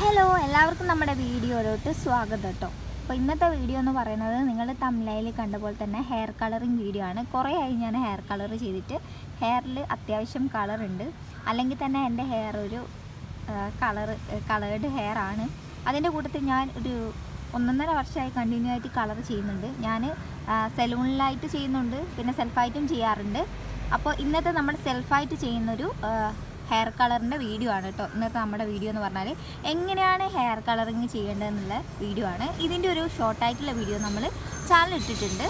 Hello എല്ലാവർക്കും നമ്മുടെ വീഡിയോയിലോട്ട് സ്വാഗതം കേട്ടോ അപ്പോൾ ഇന്നത്തെ വീഡിയോ എന്ന് പറയുന്നത് നിങ്ങൾ തമിഴയിൽ കണ്ട പോലെ തന്നെ ഹെയർ കളറിങ് വീഡിയോ ആണ്. കുറേ ആയി ഞാൻ ഹെയർ കളർ ചെയ്തിട്ട് ഹെയറിൽ അത്യാവശ്യം കളർ ഉണ്ട്. അല്ലെങ്കിൽ തന്നെ എന്റെ ഹെയർ ഒരു കളർ കളേർഡ് ഹെയർ ആണ്. അതിന്റെ കൂട്ടത്തിൽ ഞാൻ ഒരു ഒന്നൊന്നര വർഷമായി കണ്ടിന്യൂ ആയിട്ട് കളർ ചെയ്യുന്നുണ്ട്. ഞാൻ സെലൂണിലായിട്ട് ചെയ്യുന്നുണ്ട്. പിന്നെ സെൽഫായിട്ടും ചെയ്യാറുണ്ട്. അപ്പോൾ ഇന്നത്തെ നമ്മൾ സെൽഫായിട്ട് ചെയ്യുന്നൊരു ഹെയർ കളറിന്റെ വീഡിയോ ആണ് കേട്ടോ ഇന്നത്തെ നമ്മുടെ വീഡിയോ എന്ന് പറഞ്ഞാൽ എങ്ങനെയാണ് ഹെയർ കളറിങ് ചെയ്യേണ്ടതെന്നുള്ള വീഡിയോ ആണ്. ഇതിന്റെ ഒരു ഷോർട്ടായിട്ടുള്ള വീഡിയോ നമ്മൾ ചാനൽ ഇട്ടിട്ടുണ്ട്.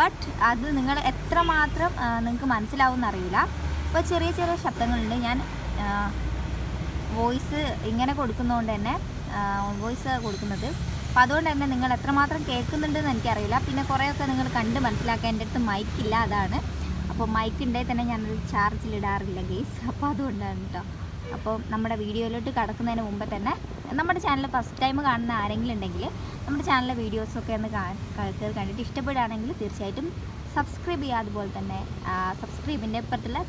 ബട്ട് അത് നിങ്ങൾ എത്രമാത്രം നിങ്ങൾക്ക് മനസ്സിലാവും അറിയില്ല. അപ്പോൾ ചെറിയ ചെറിയ ശബ്ദങ്ങളുണ്ട്. ഞാൻ വോയിസ് ഇങ്ങനെ കൊടുക്കുന്നതുകൊണ്ട് തന്നെ വോയിസ് കൊടുക്കുന്നത്. അപ്പോൾ അതുകൊണ്ട് തന്നെ നിങ്ങൾ എത്രമാത്രം കേൾക്കുന്നുണ്ടെന്ന് എനിക്കറിയില്ല. പിന്നെ കുറേയൊക്കെ നിങ്ങൾ കണ്ട് മനസ്സിലാക്കാൻ എന്റെ അടുത്ത് മൈക്കില്ല അതാണ്. അപ്പോൾ മൈക്ക് ഉണ്ടെങ്കിൽ തന്നെ ഞാനത് ചാർജിലിടാറില്ല ഗെയ്സ് അപ്പോൾ അതുകൊണ്ടാണ് കേട്ടോ അപ്പോൾ നമ്മുടെ വീഡിയോയിലോട്ട് കടക്കുന്നതിന് മുമ്പ് തന്നെ നമ്മുടെ ചാനൽ ഫസ്റ്റ് ടൈം കാണുന്ന ആരെങ്കിലും ഉണ്ടെങ്കിൽ നമ്മുടെ ചാനലിലെ വീഡിയോസൊക്കെ ഒന്ന് കയറി കണ്ടിട്ട് ഇഷ്ടപ്പെടുകയാണെങ്കിൽ തീർച്ചയായിട്ടും സബ്സ്ക്രൈബ് ചെയ്യുക. അതുപോലെ തന്നെ സബ്സ്ക്രൈബിന്റെ ഇപ്പുറത്തുള്ള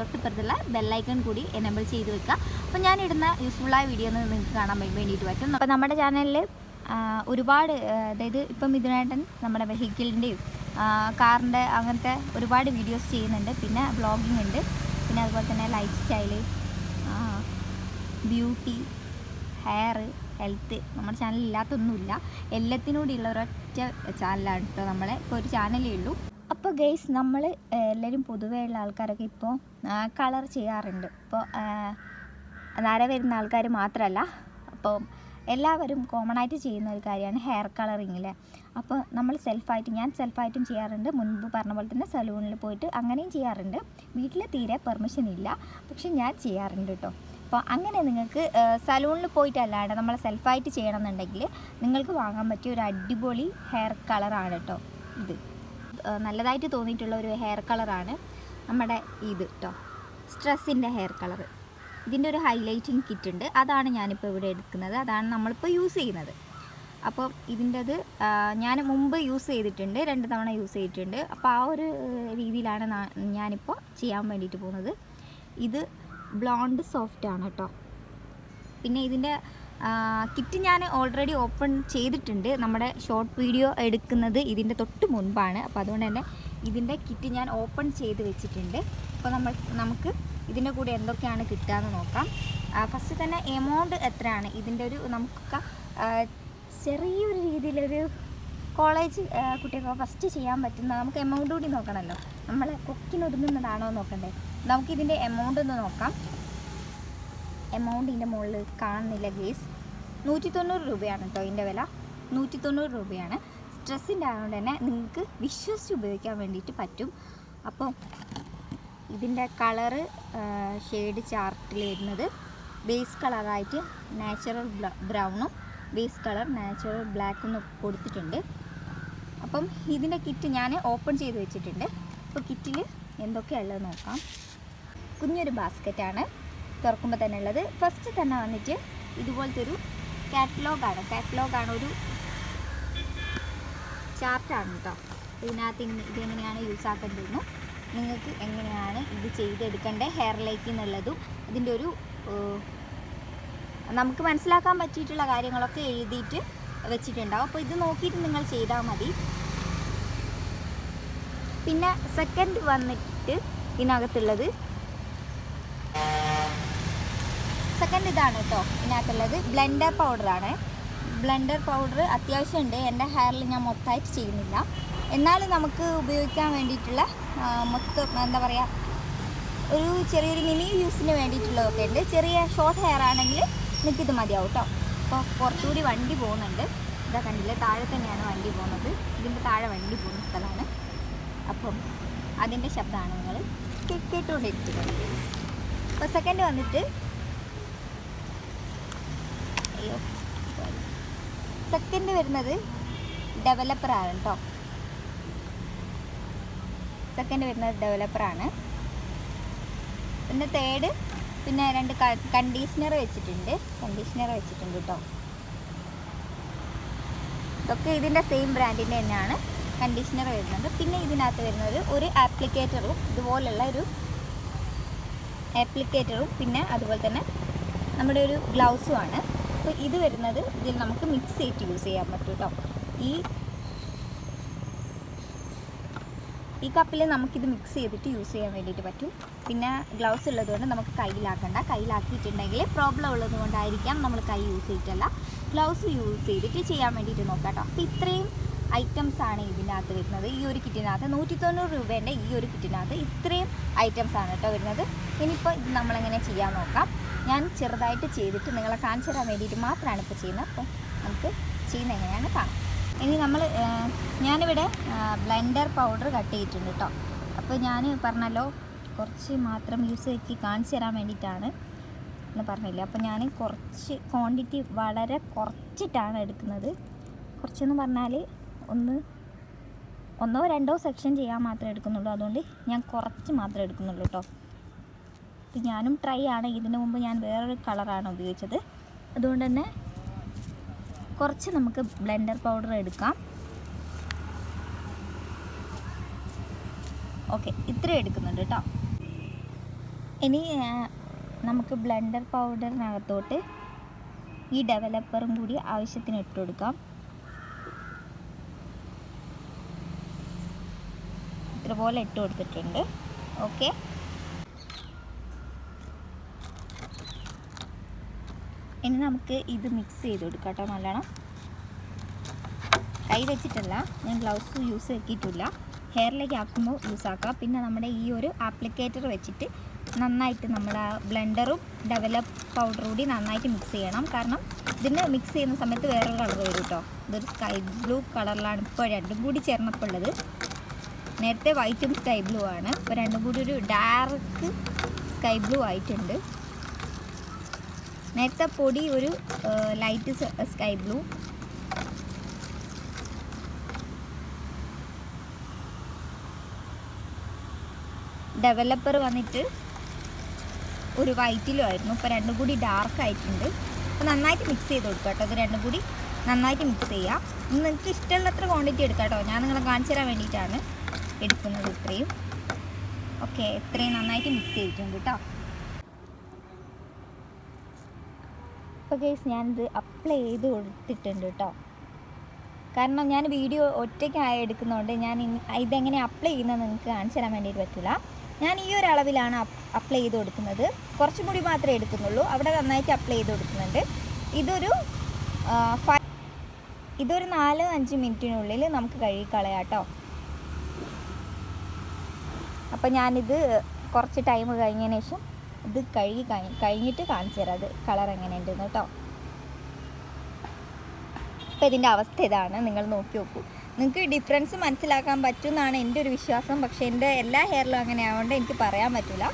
തൊട്ടിപ്പുറത്തുള്ള ബെല്ലൈക്കൺ കൂടി എനേബിൾ ചെയ്ത് വെക്കുക. അപ്പോൾ ഞാൻ ഇടുന്ന യൂസ്ഫുള്ളായ വീഡിയോ ഒന്ന് നിങ്ങൾക്ക് കാണാൻ വേണ്ടിയിട്ട് പറ്റും. അപ്പോൾ നമ്മുടെ ചാനലിൽ ഒരുപാട് അതായത് ഇപ്പം ഇതിനായിട്ട് നമ്മുടെ വെഹിക്കിളിന്റെയും കാറിന്റെ അങ്ങനത്തെ ഒരുപാട് വീഡിയോസ് ചെയ്യുന്നുണ്ട്. പിന്നെ ബ്ലോഗിങ് ഉണ്ട്. പിന്നെ അതുപോലെ തന്നെ lifestyle beauty hair health നമ്മുടെ ചാനലിൽ ഇല്ലാത്തൊന്നുമില്ല. എല്ലാത്തിനൂടെയുള്ള ഒരൊറ്റ ചാനലാണ് കേട്ടോ നമ്മളെ. ഇപ്പോൾ ഒരു ചാനലേ ഉള്ളൂ. അപ്പോൾ ഗെയ്സ് നമ്മൾ എല്ലാവരും പൊതുവേ ഉള്ള ആൾക്കാരൊക്കെ ഇപ്പോൾ കളർ ചെയ്യാറുണ്ട്. ഇപ്പോൾ നര വരുന്ന ആൾക്കാർ മാത്രമല്ല അപ്പോൾ എല്ലാവരും കോമൺ ആയിട്ട് ചെയ്യുന്ന ഒരു കാര്യമാണ് ഹെയർ കളറിങ്ങിൽ അപ്പോൾ നമ്മൾ സെൽഫായിട്ട് ഞാൻ സെൽഫായിട്ടും ചെയ്യാറുണ്ട്. മുൻപ് പറഞ്ഞ പോലെ തന്നെ സലൂണിൽ പോയിട്ട് അങ്ങനെയും ചെയ്യാറുണ്ട്. വീട്ടിൽ തീരെ പെർമിഷൻ ഇല്ല. പക്ഷെ ഞാൻ ചെയ്യാറുണ്ട് കേട്ടോ. അപ്പോൾ അങ്ങനെ നിങ്ങൾക്ക് സലൂണിൽ പോയിട്ടല്ലാണ്ട് നമ്മൾ സെൽഫായിട്ട് ചെയ്യണമെന്നുണ്ടെങ്കിൽ നിങ്ങൾക്ക് വാങ്ങാൻ പറ്റിയ ഒരു അടിപൊളി ഹെയർ കളറാണ് കേട്ടോ ഇത്. നല്ലതായിട്ട് തോന്നിയിട്ടുള്ള ഒരു ഹെയർ കളറാണ് നമ്മുടെ ഇത് കേട്ടോ. സ്ട്രെസ്സിന്റെ ഹെയർ കളർ ഇതിന്റെ ഒരു ഹൈലൈറ്റിംഗ് കിറ്റ് ഉണ്ട്. അതാണ് ഞാനിപ്പോൾ ഇവിടെ എടുക്കുന്നത്. അതാണ് നമ്മളിപ്പോൾ യൂസ് ചെയ്യുന്നത്. അപ്പോൾ ഇതിന്റെത് ഞാൻ മുമ്പ് യൂസ് ചെയ്തിട്ടുണ്ട് രണ്ട് തവണ യൂസ് ചെയ്തിട്ടുണ്ട്. അപ്പോൾ ആ ഒരു രീതിയിലാണ് ഞാനിപ്പോൾ ചെയ്യാൻ വേണ്ടിയിട്ട് പോകുന്നത്. ഇത് ബ്ലോണ്ട് സോഫ്റ്റ് ആണ് കേട്ടോ. പിന്നെ ഇതിന്റെ കിറ്റ് ഞാൻ ഓൾറെഡി ഓപ്പൺ ചെയ്തിട്ടുണ്ട്. നമ്മുടെ ഷോർട്ട് വീഡിയോ എടുക്കുന്നത് ഇതിന്റെ തൊട്ട് മുൻപാണ്. അപ്പോൾ അതുകൊണ്ട് തന്നെ ഇതിന്റെ കിറ്റ് ഞാൻ ഓപ്പൺ ചെയ്ത് വെച്ചിട്ടുണ്ട്. അപ്പോൾ നമ്മൾ നമുക്ക് ഇതിന്റെ കൂടെ എന്തൊക്കെയാണ് കിട്ടുക എന്ന് നോക്കാം. ഫസ്റ്റ് തന്നെ എമൗണ്ട് എത്രയാണ്? ഇതിന്റെ ഒരു നമുക്ക് ചെറിയൊരു രീതിയിലൊരു കോളേജ് കുട്ടികൾക്ക് ഫസ്റ്റ് ചെയ്യാൻ പറ്റുന്ന നമുക്ക് എമൗണ്ട് കൂടി നോക്കണമല്ലോ നമ്മൾ കൊക്കിനൊതുങ്ങുന്നതാണോ നോക്കണ്ടേ. നമുക്കിതിന്റെ എമൗണ്ട് ഒന്ന് നോക്കാം. എമൗണ്ട് ഇതിന്റെ മുകളിൽ കാണുന്നില്ല ഗേസ് നൂറ്റി തൊണ്ണൂറ് രൂപയാണ് കേട്ടോ ഇതിന്റെ വില. നൂറ്റി തൊണ്ണൂറ് രൂപയാണ് സ്ട്രെസ്സിന്റെ ആയതുകൊണ്ട് തന്നെ നിങ്ങൾക്ക് വിശ്വസിച്ച് ഉപയോഗിക്കാൻ വേണ്ടിയിട്ട് പറ്റും. അപ്പോൾ ഇതിന്റെ കളറ് ഷെയ്ഡ് ചാർട്ടിൽ വരുന്നത് ബേസ് കളറായിട്ട് നാച്ചുറൽ ബ്രൗണും ബേസ് കളർ നാച്ചുറൽ ബ്ലാക്ക് ഒന്ന് കൊടുത്തിട്ടുണ്ട്. അപ്പം ഇതിന്റെ കിറ്റ് ഞാൻ ഓപ്പൺ ചെയ്ത് വെച്ചിട്ടുണ്ട്. അപ്പോൾ കിറ്റിൽ എന്തൊക്കെയുള്ളത് നോക്കാം. കുഞ്ഞൊരു ബാസ്ക്കറ്റാണ് തുറക്കുമ്പോൾ തന്നെ ഉള്ളത്. ഫസ്റ്റ് തന്നെ വന്നിട്ട് ഇതുപോലത്തെ ഒരു കാറ്റലോഗാണ് കാറ്റലോഗാണ് ഒരു ചാർട്ടാണ് കേട്ടോ. ഇതിനകത്ത് ഇതെങ്ങനെയാണ് യൂസ് ആക്കേണ്ടതെന്നും നിങ്ങൾക്ക് എങ്ങനെയാണ് ഇത് ചെയ്തെടുക്കേണ്ടത് ഹെയറിലേക്ക് എന്നുള്ളതും ഇതിന്റെ ഒരു നമുക്ക് മനസ്സിലാക്കാൻ പറ്റിയിട്ടുള്ള കാര്യങ്ങളൊക്കെ എഴുതിയിട്ട് വെച്ചിട്ടുണ്ടാവും. അപ്പോൾ ഇത് നോക്കിയിട്ട് നിങ്ങൾ ചെയ്താൽ മതി. പിന്നെ സെക്കൻഡ് വന്നിട്ട് ഇതിനകത്തുള്ളത് സെക്കൻഡ് ഇതാണ് കേട്ടോ ഇതിനകത്തുള്ളത്. ബ്ലെൻഡർ പൗഡറാണ് ബ്ലെൻഡർ പൗഡർ അത്യാവശ്യമുണ്ട്. എന്റെ ഹെയറിൽ ഞാൻ മൊത്തമായിട്ട് ചെയ്യുന്നില്ല. എന്നാലും നമുക്ക് ഉപയോഗിക്കാൻ വേണ്ടിയിട്ടുള്ള മൊത്തം എന്താ പറയുക ഒരു ചെറിയൊരു മിനി യൂസിന് വേണ്ടിയിട്ടുള്ളതൊക്കെ ഉണ്ട്. ചെറിയ ഷോർട്ട് ഹെയർ ആണെങ്കിൽ നിങ്ങൾക്കിത് മതിയാവും കേട്ടോ അപ്പോൾ കുറച്ചുകൂടി വണ്ടി പോകുന്നുണ്ട്. ഇതാ കണ്ടില്ലേ? താഴെ തന്നെയാണ് വണ്ടി പോകുന്നത്. ഇതിന്റെ താഴെ വണ്ടി പോകുന്ന സ്ഥലമാണ്. അപ്പം അതിന്റെ ശബ്ദമാണ് നിങ്ങൾ കേട്ടുകൊണ്ടിരിക്കുന്നത് അപ്പോൾ സെക്കൻഡ് വന്നിട്ട് അയ്യോ സെക്കൻഡ് വരുന്നത് ഡെവലപ്പറാണ് കേട്ടോ സെക്കൻഡ് വരുന്നത് ഡെവലപ്പറാണ് പിന്നെ തേർഡ് പിന്നെ രണ്ട് കണ്ടീഷണർ വെച്ചിട്ടുണ്ട്. കണ്ടീഷണർ വെച്ചിട്ടുണ്ട് കേട്ടോ ഇതൊക്കെ ഇതിന്റെ സെയിം ബ്രാൻഡിന്റെ തന്നെയാണ്. കണ്ടീഷണർ വരുന്നത്. പിന്നെ ഇതിനകത്ത് വരുന്നത് ഒരു ആപ്ലിക്കേറ്ററും ഇതുപോലുള്ള ഒരു ആപ്ലിക്കേറ്ററും പിന്നെ അതുപോലെ തന്നെ നമ്മുടെ ഒരു ഗ്ലൗസുമാണ് അപ്പോൾ ഇത് വരുന്നത് ഇതിൽ നമുക്ക് മിക്സ് ചെയ്തിട്ട് യൂസ് ചെയ്യാൻ പറ്റും കേട്ടോ ഈ ഈ കപ്പിൽ നമുക്കിത് മിക്സ് ചെയ്തിട്ട് യൂസ് ചെയ്യാൻ വേണ്ടിയിട്ട് പറ്റും. പിന്നെ ഗ്ലൗസ് ഉള്ളതുകൊണ്ട് നമുക്ക് കയ്യിലാക്കണ്ട. കയ്യിലാക്കിയിട്ടുണ്ടെങ്കിൽ പ്രോബ്ലം ഉള്ളത് കൊണ്ടായിരിക്കാം നമ്മൾ കൈ യൂസ് ചെയ്തിട്ടല്ല. ഗ്ലൗസ് യൂസ് ചെയ്തിട്ട് ചെയ്യാൻ വേണ്ടിയിട്ട് നോക്കാം അപ്പോൾ ഇത്രയും ഐറ്റംസ് ആണ് ഇതിനകത്ത് വരുന്നത്. ഈ ഒരു കിറ്റിനകത്ത് നൂറ്റി തൊണ്ണൂറ് രൂപേന്റെ ഈ ഒരു കിറ്റിനകത്ത് ഇത്രയും ഐറ്റംസ് ആണ് കേട്ടോ വരുന്നത്. ഇനിയിപ്പോൾ ഇത് നമ്മളെങ്ങനെ ചെയ്യാൻ നോക്കാം. ഞാൻ ചെറുതായിട്ട് ചെയ്തിട്ട് നിങ്ങളെ കാണിച്ചു തരാൻ വേണ്ടിയിട്ട് മാത്രമാണ് ഇപ്പോൾ ചെയ്യുന്നത്. അപ്പോൾ നമുക്ക് ചെയ്യുന്നത് എങ്ങനെയാണ് കാണാം. ഇനി നമ്മൾ ഞാനിവിടെ ബ്ലെൻഡർ പൗഡർ കട്ട് ചെയ്തിട്ടുണ്ട് കേട്ടോ അപ്പോൾ ഞാൻ പറഞ്ഞല്ലോ കുറച്ച് മാത്രം യൂസ് ആക്കി കാണിച്ചു തരാൻ വേണ്ടിയിട്ടാണ് എന്ന് പറഞ്ഞില്ല. അപ്പോൾ ഞാൻ കുറച്ച് ക്വാണ്ടിറ്റി വളരെ കുറച്ചിട്ടാണ് എടുക്കുന്നത്. കുറച്ചെന്ന് പറഞ്ഞാൽ ഒന്ന് ഒന്നോ രണ്ടോ സെക്ഷൻ ചെയ്യാൻ മാത്രമേ എടുക്കുന്നുള്ളൂ. അതുകൊണ്ട് ഞാൻ കുറച്ച് മാത്രമേ എടുക്കുന്നുള്ളൂ കേട്ടോ അപ്പോൾ ഞാനും ട്രൈ ആണ്. ഇതിനു മുമ്പ് ഞാൻ വേറൊരു കളറാണ് ഉപയോഗിച്ചത്. അതുകൊണ്ട് തന്നെ കുറച്ച് നമുക്ക് ബ്ലെൻഡർ പൗഡർ എടുക്കാം. ഓക്കെ ഇത്രയും എടുക്കുന്നുണ്ട് കേട്ടോ. ഇനി നമുക്ക് ബ്ലെൻഡർ പൗഡറിനകത്തോട്ട് ഈ ഡെവലപ്പറും കൂടി ആവശ്യത്തിന് ഇട്ട് കൊടുക്കാം. ഇത്രപോലെ ഇട്ട് കൊടുത്തിട്ടുണ്ട്. ഓക്കെ. ഇനി നമുക്ക് ഇത് മിക്സ് ചെയ്ത് കൊടുക്കാം കേട്ടോ നല്ലോണം. കൈ വെച്ചിട്ടല്ല ഞാൻ ഗ്ലൗസ് യൂസ് ആക്കിയിട്ടില്ല. ഹെയറിലേക്ക് ആക്കുമ്പോൾ യൂസ് ആക്കാം പിന്നെ നമ്മുടെ ഈ ഒരു ആപ്ലിക്കേറ്റർ വെച്ചിട്ട് നന്നായിട്ട് നമ്മൾ ആ ബ്ലെൻഡറും ഡെവലപ്പ് പൗഡറും കൂടി നന്നായിട്ട് മിക്സ് ചെയ്യണം. കാരണം ഇതിന് മിക്സ് ചെയ്യുന്ന സമയത്ത് വേറൊരു കളർ വരും കേട്ടോ. ഇതൊരു സ്കൈ ബ്ലൂ കളറിലാണ് ഇപ്പോൾ രണ്ടും കൂടി ചേർന്നപ്പോൾ ഉള്ളത്. നേരത്തെ വൈറ്റും സ്കൈ ബ്ലൂ ആണ്. ഇപ്പോൾ രണ്ടും കൂടി ഒരു ഡാർക്ക് സ്കൈ ബ്ലൂ ആയിട്ടുണ്ട്. നേരത്തെ പൊടി ഒരു ലൈറ്റ് സ്കൈ ബ്ലൂ ഡെവലപ്പർ വന്നിട്ട് ഒരു വൈറ്റിലും ആയിരുന്നു. ഇപ്പോൾ രണ്ടും കൂടി ഡാർക്ക് ആയിട്ടുണ്ട്. അപ്പോൾ നന്നായിട്ട് മിക്സ് ചെയ്ത് കൊടുക്കുക കേട്ടോ. ഇത് രണ്ടും കൂടി നന്നായിട്ട് മിക്സ് ചെയ്യാം. നിങ്ങൾക്ക് ഇഷ്ടമുള്ളത്ര ക്വാണ്ടിറ്റി എടുക്കാം കേട്ടോ. ഞാൻ നിങ്ങളെ കാണിച്ചു തരാൻ വേണ്ടിയിട്ടാണ് എടുക്കുന്നത് ഇത്രയും. ഓക്കെ ഇത്രയും നന്നായിട്ട് മിക്സ് ചെയ്തിട്ടുണ്ട് കേട്ടോ. അപ്പോൾ കേസ് ഞാനിത് അപ്ലൈ ചെയ്ത് കൊടുത്തിട്ടുണ്ട് കേട്ടോ. കാരണം ഞാൻ വീഡിയോ ഒറ്റയ്ക്കായി എടുക്കുന്നതുകൊണ്ട് ഞാൻ ഇതെങ്ങനെ അപ്ലൈ ചെയ്യുന്നത് നിങ്ങൾക്ക് കാണിച്ചു തരാൻ വേണ്ടിയിട്ട് പറ്റില്ല ഞാൻ ഈ ഒരു അളവിലാണ് അപ്ലൈ ചെയ്ത് കൊടുക്കുന്നത്. കുറച്ചും കൂടി മാത്രമേ എടുക്കുന്നുള്ളൂ. അവിടെ നന്നായിട്ട് അപ്ലൈ ചെയ്ത് കൊടുക്കുന്നുണ്ട്. ഇതൊരു ഇതൊരു നാല് അഞ്ച് മിനിറ്റിനുള്ളിൽ നമുക്ക് കഴുകി കളയാം കേട്ടോ അപ്പം ഞാനിത് കുറച്ച് ടൈം കഴിഞ്ഞതിന് ശേഷം ഇത് കഴുകി കഴി കഴിഞ്ഞിട്ട് കാണിച്ചു തരാം. അത് കളർ എങ്ങനെയുണ്ടെന്ന് കേട്ടോ. അപ്പോൾ ഇതിന്റെ അവസ്ഥ ഇതാണ്. നിങ്ങൾ നോക്കി നോക്കൂ. നിങ്ങൾക്ക് ഡിഫറൻസ് മനസ്സിലാക്കാൻ പറ്റും എന്നാണ് എന്റെ ഒരു വിശ്വാസം. പക്ഷേ എന്റെ എല്ലാ ഹെയറിലും അങ്ങനെ ആയതുകൊണ്ട് എനിക്ക് പറയാൻ പറ്റില്ല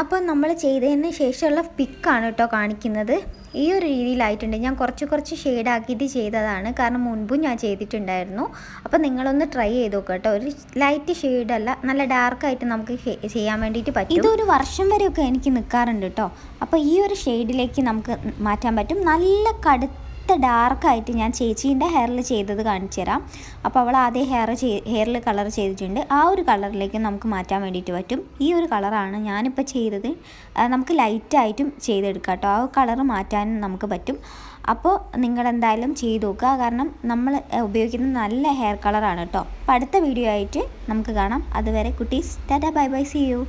അപ്പോൾ നമ്മൾ ചെയ്തതിന് ശേഷമുള്ള പിക്കാണ് കേട്ടോ കാണിക്കുന്നത്. ഈ ഒരു രീതിയിലായിട്ടുണ്ട്. ഞാൻ കുറച്ച് കുറച്ച് ഷെയ്ഡ് ആക്കിയിട്ട് ചെയ്തതാണ്. കാരണം മുൻപും ഞാൻ ചെയ്തിട്ടുണ്ടായിരുന്നു. അപ്പോൾ നിങ്ങളൊന്ന് ട്രൈ ചെയ്ത് നോക്കുക കേട്ടോ. ഒരു ലൈറ്റ് ഷെയ്ഡല്ല നല്ല ഡാർക്കായിട്ട് നമുക്ക് ചെയ്യാൻ വേണ്ടിയിട്ട് പറ്റും. ഇതൊരു വർഷം വരെയൊക്കെ എനിക്ക് നിൽക്കാറുണ്ട് കേട്ടോ. അപ്പോൾ ഈ ഒരു ഷെയ്ഡിലേക്ക് നമുക്ക് മാറ്റാൻ പറ്റും. നല്ല കടുത്ത ഡാർക്കായിട്ട് ഞാൻ ചേച്ചീന്റെ ഹെയറിൽ ചെയ്തത് കാണിച്ചു തരാം. അപ്പോൾ അവൾ ആദ്യം ഹെയർ ഹെയറിൽ കളർ ചെയ്തിട്ടുണ്ട്. ആ ഒരു കളറിലേക്ക് നമുക്ക് മാറ്റാൻ വേണ്ടിയിട്ട് പറ്റും. ഈ ഒരു കളറാണ് ഞാനിപ്പോൾ ചെയ്തത്. നമുക്ക് ലൈറ്റായിട്ടും ചെയ്തെടുക്കാം കേട്ടോ. ആ കളർ മാറ്റാനും നമുക്ക് പറ്റും. അപ്പോൾ നിങ്ങളെന്തായാലും ചെയ്ത് നോക്കുക. കാരണം നമ്മൾ ഉപയോഗിക്കുന്ന നല്ല ഹെയർ കളറാണ് കേട്ടോ. അപ്പോൾ അടുത്ത വീഡിയോ ആയിട്ട് നമുക്ക് കാണാം. അതുവരെ കുട്ടീസ് tata bye bye see you